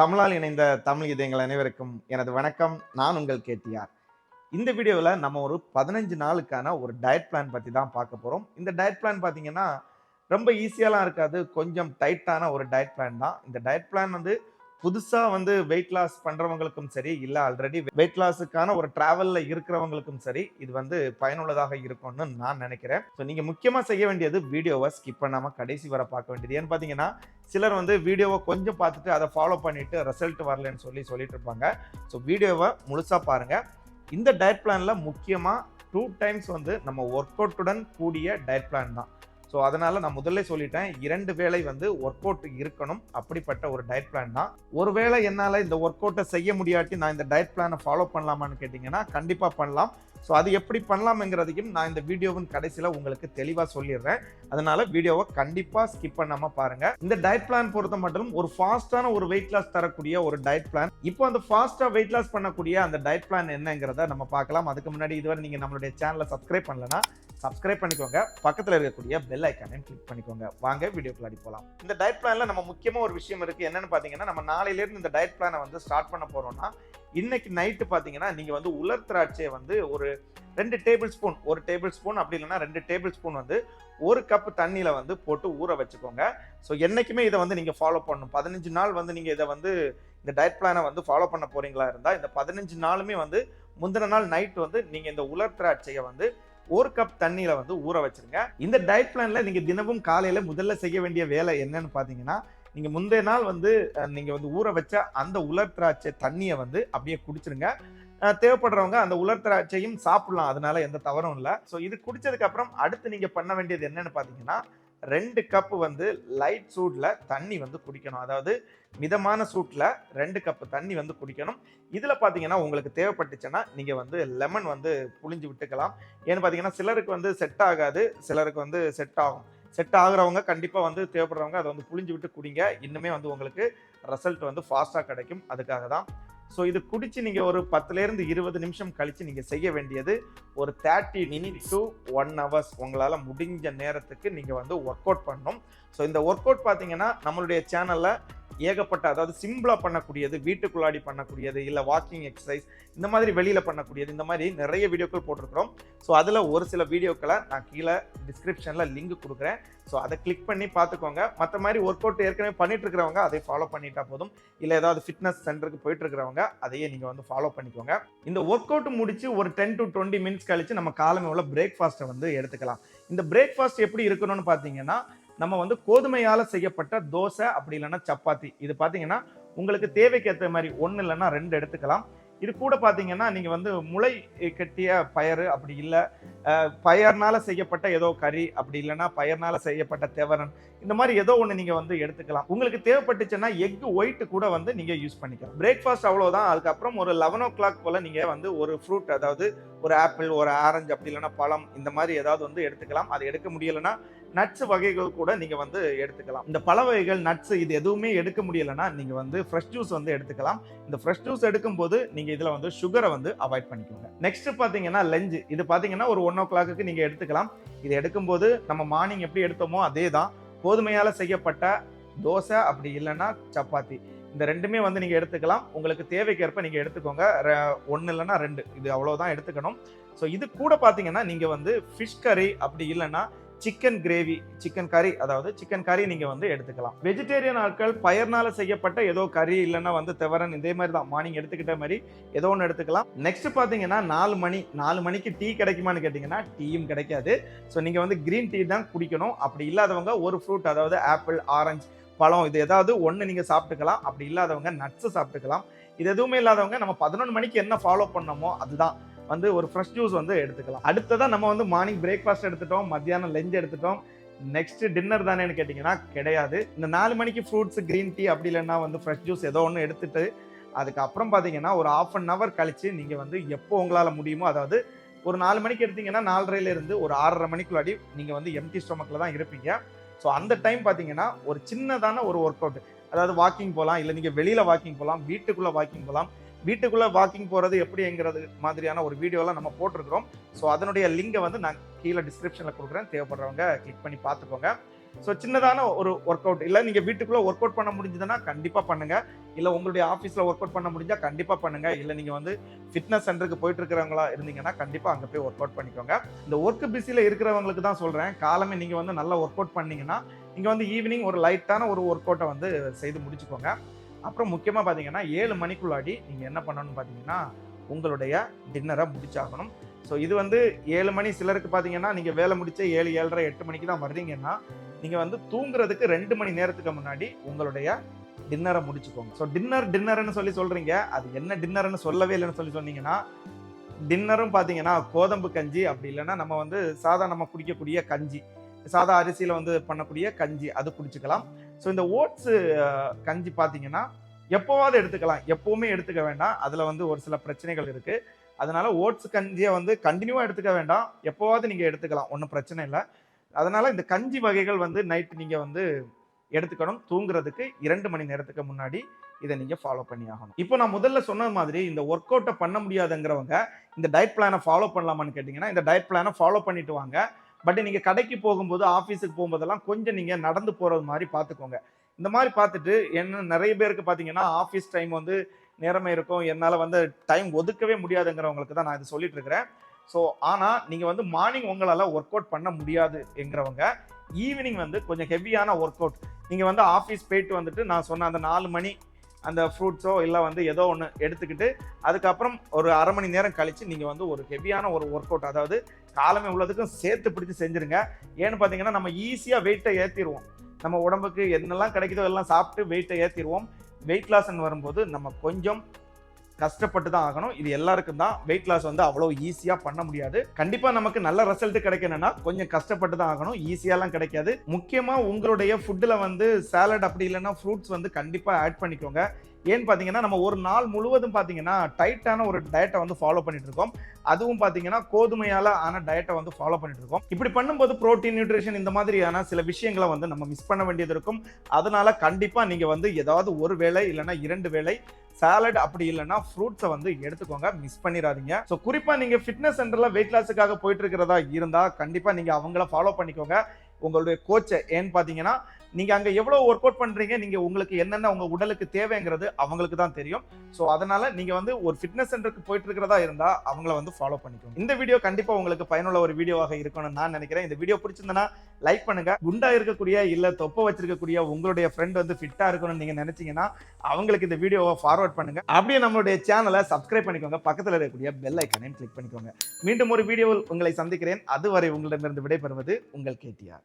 தமிழால் இணைந்த தமிழ் இதயங்கள் அனைவருக்கும் எனது வணக்கம். நான் உங்கள் கேட்டியார் இந்த வீடியோவில் நம்ம ஒரு பதினஞ்சு நாளுக்கான ஒரு டயட் பிளான் பற்றி தான் பார்க்க போகிறோம் இந்த டயட் பிளான் பார்த்தீங்கன்னா ரொம்ப ஈஸியாலாம் இருக்காது. கொஞ்சம் டைட்டான ஒரு டயட் பிளான் தான். இந்த டயட் பிளான் வந்து புதுசாக வந்து வெயிட் லாஸ் பண்ணுறவங்களுக்கும் சரி இல்லை ஆல்ரெடி வெயிட் லாஸுக்கான ஒரு ட்ராவலில் இருக்கிறவங்களுக்கும் சரி இது வந்து பயனுள்ளதாக இருக்கும்னு நான் நினைக்கிறேன். ஸோ நீங்கள் முக்கியமாக செய்ய வேண்டியது வீடியோவை ஸ்கிப் பண்ணாமல் கடைசி வர பார்க்க வேண்டியது. ஏன்னு பார்த்தீங்கன்னா சிலர் வந்து வீடியோவை கொஞ்சம் பார்த்துட்டு அதை ஃபாலோ பண்ணிவிட்டு ரிசல்ட் வரலன்னு சொல்லி சொல்லிட்டு இருப்பாங்க. ஸோ வீடியோவை முழுசாக பாருங்கள் இந்த டயட் பிளானில் முக்கியமாக டூ டைம்ஸ் வந்து நம்ம ஒர்க் அவுட்டுடன் கூடிய டயட் பிளான் தான். ஸோ அதனால் நான் முதல்ல சொல்லிட்டேன் இரண்டு வேளை வந்து ஒர்க் அவுட் இருக்கணும். அப்படிப்பட்ட ஒரு டயட் பிளான் தான். ஒருவேளை என்னால் இந்த ஒர்க் அவுட்டை செய்ய முடியாட்டி நான் இந்த டயட் பிளானை ஃபாலோ பண்ணலாமான்னு கேட்டிங்கன்னா கண்டிப்பாக பண்ணலாம். ஸோ அது எப்படி பண்ணலாம்ங்கிறதையும் நான் இந்த வீடியோவின் கடைசியில் உங்களுக்கு தெளிவாக சொல்லிடுறேன். அதனால வீடியோவை கண்டிப்பாக ஸ்கிப் பண்ணாமல் பாருங்கள் இந்த டயட் பிளான் பொறுத்த மட்டும் ஒரு ஃபாஸ்ட்டான ஒரு வெயிட் லாஸ் தரக்கூடிய ஒரு டயட் பிளான் இப்போ அந்த ஃபாஸ்ட்டாக வெயிட் லாஸ் பண்ணக்கூடிய அந்த டயட் பிளான் என்னங்கிறத நம்ம பார்க்கலாம். அதுக்கு முன்னாடி இதுவரை நீங்கள் நம்மளுடைய சேனலை சப்ஸ்கிரைப் பண்ணலன்னா சப்ஸ்கிரைப் பண்ணிக்கோங்க. பக்கத்தில் இருக்கக்கூடிய பெல் ஐக்கானையும் கிளிக் பண்ணிக்கோங்க. வாங்க வீடியோக்குள்ளாடி போகலாம் இந்த டயட் பிளானில் நம்ம முக்கியமாக ஒரு விஷயம் இருக்குது என்னன்னு பார்த்தீங்கன்னா நம்ம நாளையிலேருந்து இந்த டயட் பிளானை வந்து ஸ்டார்ட் பண்ண போகிறோம்னா இன்னைக்கு நைட்டு பார்த்தீங்கன்னா நீங்கள் வந்து உலர் திராட்சையை வந்து ஒரு ரெண்டு டேபிள் ஸ்பூன் ஒரு டேபிள் ஸ்பூன் அப்படி இல்லைன்னா ரெண்டு டேபிள் ஸ்பூன் வந்து ஒரு கப் தண்ணியில் வந்து போட்டு ஊற வச்சுக்கோங்க. ஸோ என்றைக்குமே இதை வந்து நீங்கள் ஃபாலோ பண்ணணும். பதினஞ்சு நாள் வந்து நீங்கள் இதை வந்து இந்த டயட் பிளானை வந்து ஃபாலோ பண்ண போகிறீங்களா இருந்தால் இந்த பதினஞ்சு நாளுமே வந்து முந்தின நாள் நைட் வந்து நீங்கள் இந்த உலர் திராட்சையை வந்து ஒரு கப் தண்ணியில வந்து ஊற வச்சிருங்க. இந்த டயட் பிளான்ல நீங்க தினமும் காலையில முதல்ல செய்ய வேண்டிய வேலை என்னன்னு பாத்தீங்கன்னா நீங்க முந்தைய நாள் வந்து நீங்கள் நீங்க வந்து ஊற வச்ச அந்த உலர் திராட்சை தண்ணியை வந்து அப்படியே குடிச்சிருங்க. தேவைப்படுறவங்க அந்த உலர் திராட்சையும் சாப்பிடலாம். அதனால எந்த தவறும் இல்லை. ஸோ இது குடிச்சதுக்கு அப்புறம் அடுத்து நீங்க பண்ண வேண்டியது என்னன்னு பாத்தீங்கன்னா ரெண்டு கப் வந்து லைட் சூட்டில் தண்ணி வந்து குடிக்கணும். அதாவது மிதமான சூட்டில் ரெண்டு கப்பு தண்ணி வந்து குடிக்கணும். இதில் பார்த்தீங்கன்னா உங்களுக்கு தேவைப்பட்டுச்சுன்னா நீங்கள் வந்து லெமன் வந்து புளிஞ்சு விட்டுக்கலாம். ஏன்னு பார்த்தீங்கன்னா சிலருக்கு வந்து செட் ஆகாது சிலருக்கு வந்து செட் ஆகும். செட் ஆகுறவங்க கண்டிப்பாக வந்து தேவைப்படுறவங்க அதை வந்து புளிஞ்சு விட்டு குடிங்க. இன்னுமே வந்து உங்களுக்கு ரிசல்ட் வந்து ஃபாஸ்ட்டாக கிடைக்கும். அதுக்காக தான் ஸோ இது குடிச்சு நீங்கள் ஒரு பத்துலேருந்து இருபது நிமிஷம் கழித்து நீங்கள் செய்ய வேண்டியது ஒரு thirty minute to one hours உங்களால் முடிஞ்ச நேரத்துக்கு நீங்கள் வந்து ஒர்க் அவுட் பண்ணணும். ஸோ இந்த ஒர்க் அவுட் பார்த்தீங்கன்னா நம்மளுடைய சேனலில் ஏகப்பட்ட அதாவது சிம்பிளாக பண்ணக்கூடியது வீட்டுக்குள்ளாடி பண்ணக்கூடியது இல்லை வாக்கிங் எக்ஸசைஸ் இந்த மாதிரி வெளியில் பண்ணக்கூடியது இந்த மாதிரி நிறைய வீடியோக்கள் போட்டிருக்கிறோம். ஸோ அதில் ஒரு சில வீடியோக்களை நான் கீழே டிஸ்கிரிப்ஷனில் லிங்க் கொடுக்குறேன். ஸோ அதை கிளிக் பண்ணி பார்த்துக்கோங்க. மற்ற மாதிரி ஒர்க் அவுட் ஏற்கனவே பண்ணிட்டு இருக்கிறவங்க அதை ஃபாலோ பண்ணிட்டா போதும். இல்லை ஏதாவது ஃபிட்னஸ் சென்டருக்கு போயிட்டு இருக்கிறவங்க அதையே நீங்கள் வந்து ஃபாலோ பண்ணிக்கோங்க. இந்த ஒர்க் அவுட் முடிச்சு ஒரு டென் டு டுவெண்ட்டி மினிட்ஸ் கழிச்சு நம்ம காலமே உள்ள பிரேக்ஃபாஸ்ட்டை வந்து எடுத்துக்கலாம். இந்த பிரேக்ஃபாஸ்ட் எப்படி இருக்கணும்னு பார்த்தீங்கன்னா நம்ம வந்து கோதுமையால் செய்யப்பட்ட தோசை அப்படி இல்லைன்னா சப்பாத்தி. இது பார்த்தீங்கன்னா உங்களுக்கு தேவைக்கு ஏற்ற மாதிரி ஒன்று இல்லைன்னா ரெண்டு எடுத்துக்கலாம். இது கூட பார்த்தீங்கன்னா நீங்கள் வந்து முளை கட்டிய பயறு அப்படி இல்லை பயர்னால செய்யப்பட்ட ஏதோ கறி அப்படி இல்லைன்னா பயர்னால செய்யப்பட்ட தேவரன் இந்த மாதிரி ஏதோ ஒன்று நீங்கள் வந்து எடுத்துக்கலாம். உங்களுக்கு தேவைப்பட்டுச்சுன்னா எக் ஒயிட் கூட வந்து நீங்கள் யூஸ் பண்ணிக்கலாம். பிரேக்ஃபாஸ்ட் அவ்வளோதான் அதுக்கப்புறம் ஒரு லெவன் ஓ கிளாக் போல் நீங்கள் வந்து ஒரு ஃப்ரூட் அதாவது ஒரு ஆப்பிள் ஒரு ஆரஞ்சு அப்படி இல்லைன்னா பழம் இந்த மாதிரி ஏதாவது வந்து எடுத்துக்கலாம். அது எடுக்க முடியலைன்னா நட்ஸ் வகைகள் கூட நீங்க வந்து எடுத்துக்கலாம். இந்த பழ வகைகள் நட்ஸ் இது எதுவுமே எடுக்க முடியலன்னா நீங்க வந்து ஃப்ரெஷ் ஜூஸ் வந்து எடுத்துக்கலாம். இந்த ஃப்ரெஷ் ஜூஸ் எடுக்கும்போது நீங்க இதுல வந்து சுகரை வந்து அவாய்ட் பண்ணிக்கோங்க. நெக்ஸ்ட் பாத்தீங்கன்னா லஞ்ச் இது பாத்தீங்கன்னா ஒரு ஒன் ஓ கிளாக்கு நீங்க எடுத்துக்கலாம். இது எடுக்கும்போது நம்ம மார்னிங் எப்படி எடுத்தோமோ அதே தான் கோதுமையால செய்யப்பட்ட தோசை அப்படி இல்லைன்னா சப்பாத்தி. இந்த ரெண்டுமே வந்து நீங்க எடுத்துக்கலாம். உங்களுக்கு தேவைக்கேற்ப நீங்க எடுத்துக்கோங்க. ஒன்று இல்லைன்னா ரெண்டு. இது அவ்வளோதான் எடுத்துக்கணும். ஸோ இது கூட பார்த்தீங்கன்னா நீங்க வந்து ஃபிஷ் கறி அப்படி இல்லைன்னா சிக்கன் கிரேவி சிக்கன் கறி அதாவது சிக்கன் கறி நீங்க வந்து எடுத்துக்கலாம். வெஜிடேரியன் ஆட்கள் பயர்னால செய்யப்பட்ட ஏதோ கறி இல்லைன்னா வந்து தெவரன் இதே மாதிரி தான் மார்னிங் எடுத்துக்கிட்ட மாதிரி ஏதோ ஒன்று எடுத்துக்கலாம். நெக்ஸ்ட் பார்த்தீங்கன்னா நாலு மணி நாலு மணிக்கு டீ கிடைக்குமான்னு கேட்டிங்கன்னா டீயும் கிடைக்காது. ஸோ நீங்க வந்து கிரீன் டீ தான் குடிக்கணும். அப்படி இல்லாதவங்க ஒரு ஃப்ரூட் அதாவது ஆப்பிள் ஆரஞ்சு பழம் இது ஏதாவது ஒன்று நீங்கள் சாப்பிட்டுக்கலாம். அப்படி இல்லாதவங்க நட்ஸு சாப்பிட்டுக்கலாம். இது எதுவுமே இல்லாதவங்க நம்ம பதினொன்று மணிக்கு என்ன ஃபாலோ பண்ணோமோ அதுதான். வந்து ஒரு ஃப்ரெஷ் ஜூஸ் வந்து எடுத்துக்கலாம். அடுத்ததான் நம்ம வந்து மார்னிங் பிரேக்ஃபாஸ்ட் எடுத்துட்டோம் மத்தியானம் லஞ்ச் எடுத்துட்டோம். நெக்ஸ்ட் டின்னர் தானேன்னு கேட்டிங்கன்னா கிடையாது. இந்த நாலு மணிக்கு ஃப்ரூட்ஸ் க்ரீன் டீ அப்படி இல்லைன்னா வந்து ஃப்ரெஷ் ஜூஸ் ஏதோ ஒன்று எடுத்துட்டு அதுக்கப்புறம் பார்த்தீங்கன்னா ஒரு ஆஃப் அன் ஹவர் கழிச்சு நீங்கள் வந்து எப்போ உங்களால் முடியுமோ அதாவது ஒரு நாலு மணிக்கு எடுத்தீங்கன்னா நாலரைல ஒரு ஆறரை மணிக்குள்ளாடி நீங்கள் வந்து எம்டி ஸ்டொமக்கில் தான் இருப்பீங்க. ஸோ அந்த டைம் பார்த்தீங்கன்னா ஒரு சின்னதான ஒரு ஒர்க் அவுட் அதாவது வாக்கிங் போகலாம் இல்லை நீங்கள் வெளியில் வாக்கிங் போகலாம் வீட்டுக்குள்ளே வாக்கிங் போகலாம் வீட்டுக்குள்ளே வாக்கிங் போகிறது எப்படிங்கிறது மாதிரியான ஒரு வீடியோலாம் நம்ம போட்டிருக்கிறோம். ஸோ அதனுடைய லிங்கை வந்து நான் கீழே டிஸ்கிரிப்ஷனில் கொடுக்குறேன். தேவைப்படுறவங்க கிளிக் பண்ணி பார்த்துக்கோங்க. ஸோ சின்னதான ஒரு ஒர்க் அவுட் இல்லை நீங்கள் வீட்டுக்குள்ளே ஒர்க் அவுட் பண்ண முடிஞ்சதுன்னா கண்டிப்பாக பண்ணுங்கள் இல்லை உங்களுடைய ஆஃபீஸில் ஒர்க் அவுட் பண்ண முடிஞ்சால் கண்டிப்பாக பண்ணுங்கள் இல்லை நீங்கள் வந்து ஃபிட்னஸ் சென்டருக்கு போயிட்டு இருக்கிறவங்களா இருந்தீங்கன்னா கண்டிப்பாக அங்கே போய் ஒர்க் அவுட் பண்ணிக்கோங்க. இந்த ஒர்க் பிஸியில் இருக்கிறவங்களுக்கு தான் சொல்கிறேன் காலமே நீங்கள் வந்து நல்லா ஒர்க் அவுட் பண்ணிங்கன்னா நீங்கள் வந்து ஈவினிங் ஒரு லைட்டான ஒரு ஒர்க் அவுட்டை வந்து செய்து முடிச்சுக்கோங்க. அப்புறம் முக்கியமாக பார்த்தீங்கன்னா ஏழு மணிக்குள்ளாடி நீங்கள் என்ன பண்ணணும்னு பார்த்தீங்கன்னா உங்களுடைய டின்னரை முடிச்சாகணும். ஸோ இது வந்து ஏழு மணி சிலருக்கு பார்த்தீங்கன்னா நீங்கள் வேலை முடிச்ச ஏழு ஏழரை எட்டு மணிக்கு தான் வர்றீங்கன்னா நீங்கள் வந்து தூங்குறதுக்கு ரெண்டு மணி நேரத்துக்கு முன்னாடி உங்களுடைய டின்னரை முடிச்சுக்கோங்க. ஸோ டின்னர் டின்னர்னு சொல்லி சொல்கிறீங்க அது என்ன டின்னர்னு சொல்லவே இல்லைன்னு சொல்லி சொன்னீங்கன்னா டின்னரும் பார்த்தீங்கன்னா கோதம்பு கஞ்சி அப்படி இல்லைன்னா நம்ம வந்து சாதா நம்ம குடிக்கக்கூடிய கஞ்சி. சாதா அரிசியில் வந்து பண்ணக்கூடிய கஞ்சி அது குடிச்சுக்கலாம். ஸோ இந்த ஓட்ஸு கஞ்சி பார்த்தீங்கன்னா எப்போவாவது எடுத்துக்கலாம். எப்போவுமே எடுத்துக்க வேண்டாம். அதில் வந்து ஒரு சில பிரச்சனைகள் இருக்குது அதனால் ஓட்ஸ் கஞ்சியை வந்து கண்டினியூவாக எடுத்துக்க வேண்டாம். எப்போவாவது நீங்கள் எடுத்துக்கலாம். ஒன்றும் பிரச்சனை இல்லை. அதனால் இந்த கஞ்சி வகைகள் வந்து நைட் நீங்கள் வந்து எடுத்துக்கணும். தூங்குறதுக்கு இரண்டு மணி நேரத்துக்கு முன்னாடி இதை நீங்கள் ஃபாலோ பண்ணி ஆகணும். இப்போ நான் முதல்ல சொன்ன மாதிரி இந்த ஒர்க் அவுட்டை பண்ண முடியாதுங்கிறவங்க இந்த டயட் பிளானை ஃபாலோ பண்ணலாமான்னு கேட்டிங்கன்னா இந்த டயட் பிளானை ஃபாலோ பண்ணிட்டு வாங்க. பட் நீங்கள் கடைக்கு போகும்போது ஆஃபீஸுக்கு போகும்போதெல்லாம் கொஞ்சம் நீங்கள் நடந்து போகிறது மாதிரி பார்த்துக்கோங்க இந்த மாதிரி பார்த்துட்டு என்ன நிறைய பேருக்கு பார்த்தீங்கன்னா ஆஃபீஸ் டைம் வந்து நேரமே இருக்கும். என்னால் வந்து டைம் ஒதுக்கவே முடியாதுங்கிறவங்களுக்கு தான் நான் இது சொல்லிட்டு இருக்கிறேன். ஸோ ஆனால் நீங்கள் வந்து மார்னிங் உங்களால் ஒர்க் அவுட் பண்ண முடியாது என்கிறவங்க ஈவினிங் வந்து கொஞ்சம் ஹெவியான ஒர்க் அவுட் நீங்கள் வந்து ஆஃபீஸ் போயிட்டு வந்துட்டு நான் சொன்ன அந்த நாலு மணி அந்த ஃப்ரூட்ஸோ இல்லை வந்து ஏதோ ஒன்று எடுத்துக்கிட்டு அதுக்கப்புறம் ஒரு அரை மணி நேரம் கழித்து நீங்கள் வந்து ஒரு ஹெவியான ஒரு ஒர்க் அவுட் அதாவது காலமே உள்ளதுக்கும் சேர்த்து பிடிச்சி செஞ்சுருங்க. ஏன்னு பார்த்தீங்கன்னா நம்ம ஈஸியாக வெயிட்டை ஏற்றிடுவோம் நம்ம உடம்புக்கு என்னெல்லாம் கிடைக்குதோ எல்லாம் சாப்பிட்டு வெயிட்டை ஏற்றிடுவோம் வெயிட் லாஸ்ன்னு வரும்போது நம்ம கொஞ்சம் கஷ்டப்பட்டு தான் ஆகணும். இது எல்லாருக்கும் தான் வெயிட் லாஸ் வந்து அவ்வளோ ஈஸியாக பண்ண முடியாது. கண்டிப்பாக நமக்கு நல்ல ரிசல்ட் கிடைக்கணும்னா கொஞ்சம் கஷ்டப்பட்டு தான் ஆகணும் ஈஸியாலாம் கிடைக்காது. முக்கியமாக உங்களுடைய ஃபுட்டில் வந்து சாலட் அப்படி இல்லைன்னா ஃப்ரூட்ஸ் வந்து கண்டிப்பாக ஆட் பண்ணிக்கோங்க. ஏன்னு பார்த்தீங்கன்னா நம்ம ஒரு நாள் முழுவதும் பார்த்தீங்கன்னா டைட்டான ஒரு டயட்டை வந்து ஃபாலோ பண்ணிட்டு இருக்கோம். அதுவும் பார்த்தீங்கன்னா கோதுமையால் ஆன டயட்டை வந்து ஃபாலோ பண்ணிட்டு இருக்கோம். இப்படி பண்ணும்போது ப்ரோட்டீன் நியூட்ரிஷன் இந்த மாதிரியான சில விஷயங்களை வந்து நம்ம மிஸ் பண்ண வேண்டியது இருக்கும். அதனால கண்டிப்பாக நீங்கள் வந்து ஏதாவது ஒரு வேளை இல்லைன்னா இரண்டு வேளை சாலட் அப்படி இல்லைன்னா ஃப்ரூட்ஸை வந்து எடுத்துக்கோங்க. மிஸ் பண்ணிடாதீங்க ஸோ குறிப்பாக நீங்கள் ஃபிட்னஸ் சென்டரில் வெயிட் லாஸுக்காக போயிட்டு இருக்கிறதா இருந்தால் கண்டிப்பாக நீங்கள் அவங்கள ஃபாலோ பண்ணிக்கோங்க. உங்களுடைய கோச்சை ஏன்னு பார்த்தீங்கன்னா நீங்கள் அங்கே எவ்வளோ ஒர்க் அவுட் பண்ணுறீங்க நீங்கள் உங்களுக்கு என்னென்ன உங்கள் உடலுக்கு தேவைங்கிறது அவங்களுக்கு தான் தெரியும். ஸோ அதனால் நீங்கள் வந்து ஒரு ஃபிட்னஸ் சென்டருக்கு போயிட்டு இருக்கிறதா இருந்தால் அவங்கள வந்து ஃபாலோ பண்ணிக்கோங்க. இந்த வீடியோ கண்டிப்பாக உங்களுக்கு பயனுள்ள ஒரு வீடியோவாக இருக்கணும்னு நான் நினைக்கிறேன். இந்த வீடியோ பிடிச்சிருந்தனா லைக் பண்ணுங்க. குண்டா இருக்கக்கூடிய இல்லை தொப்பை வச்சிருக்கக்கூடிய உங்களுடைய ஃப்ரெண்ட் வந்து ஃபிட்டாக இருக்கணும்னு நீங்கள் நினைச்சீங்கன்னா அவங்களுக்கு இந்த வீடியோவை ஃபார்வர்ட் பண்ணுங்க. அப்படியே நம்மளுடைய சேனலை சப்ஸ்கிரைப் பண்ணிக்கோங்க. பக்கத்தில் இருக்கக்கூடிய பெல் ஐக்கனையும் கிளிக் பண்ணிக்கோங்க. மீண்டும் ஒரு வீடியோவில் உங்களை சந்திக்கிறேன். அதுவரை உங்களிடமிருந்து விடைபெறுவது உங்கள் கேடிஆர்.